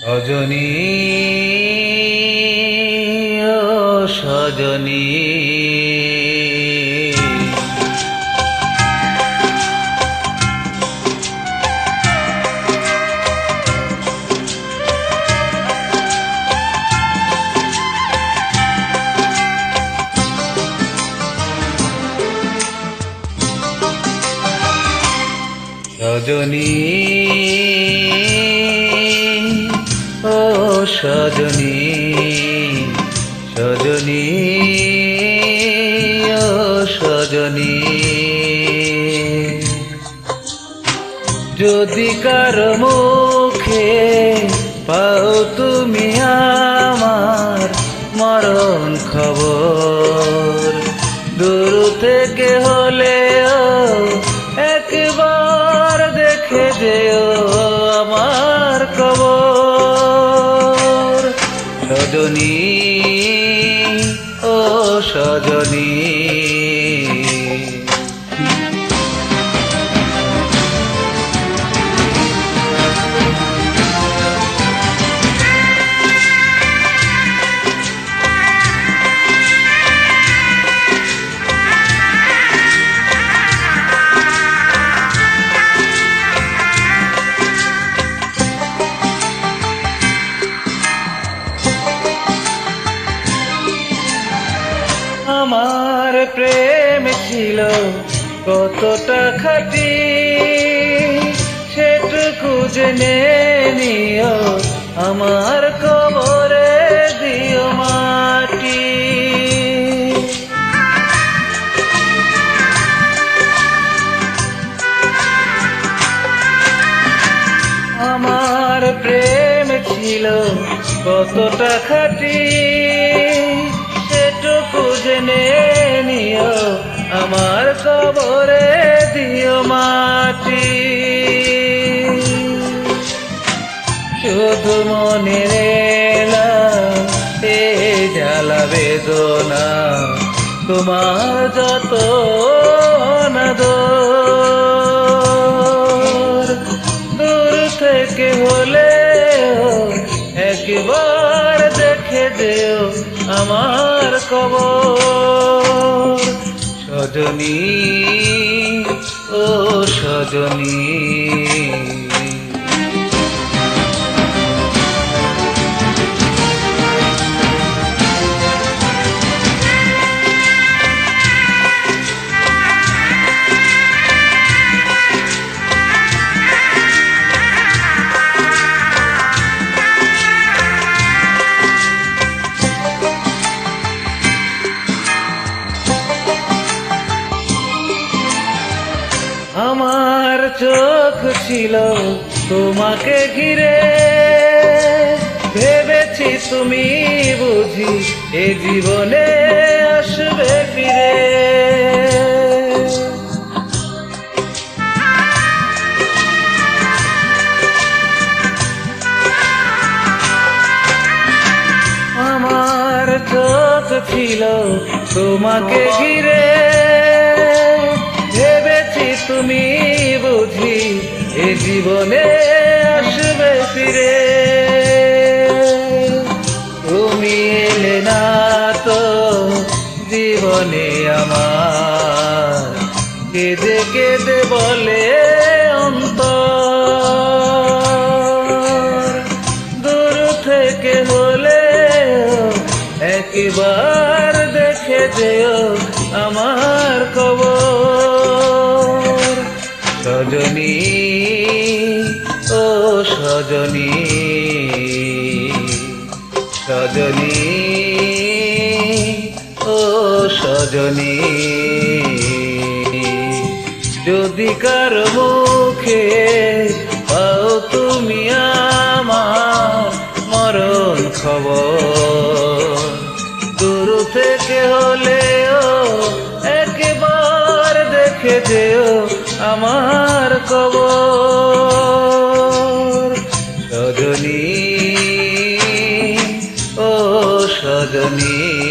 সজনী সজনী। সজনী সজনী সজনী ও সজনী। যদি কারও সজনী ও সজনী। আমার প্রেম ছিল কতটা খাটি, সেটুকু জেনে নিও, আমার কবরে দিও মাটি। আমার প্রেম ছিল কতটা খাটি সেটুকু নিও, আমার কবরে দিও মাটি। শুধু মনে রেলা এ জ্বালা বেদনা, তোমার যত দূর থেকে হলে একবার দেখে দেও আমার কবর। সজনী ও সজনী। চোখ ছিল তোমাকে ঘিরে। ভেবেছি তুমি বুঝি এ জীবনে আসবে ফিরে। আমার চোখ ছিল তোমাকে ঘিরে। ভেবেছি তুমি এ জীবনে আসবে ফিরে। তুমি এলে না তো জীবনে আমার। কেঁদে কেঁদে বলে অন্তর। দূর থেকে হলে একবার দেখে যেও। সজনী, ও সজনী সজনী, ও সজনী। যদি কার মুখে পাও তুমি আমার মরণ খবর, দূর থেকে হলেও একবার দেখে যে কবর সজনী ও সজনী।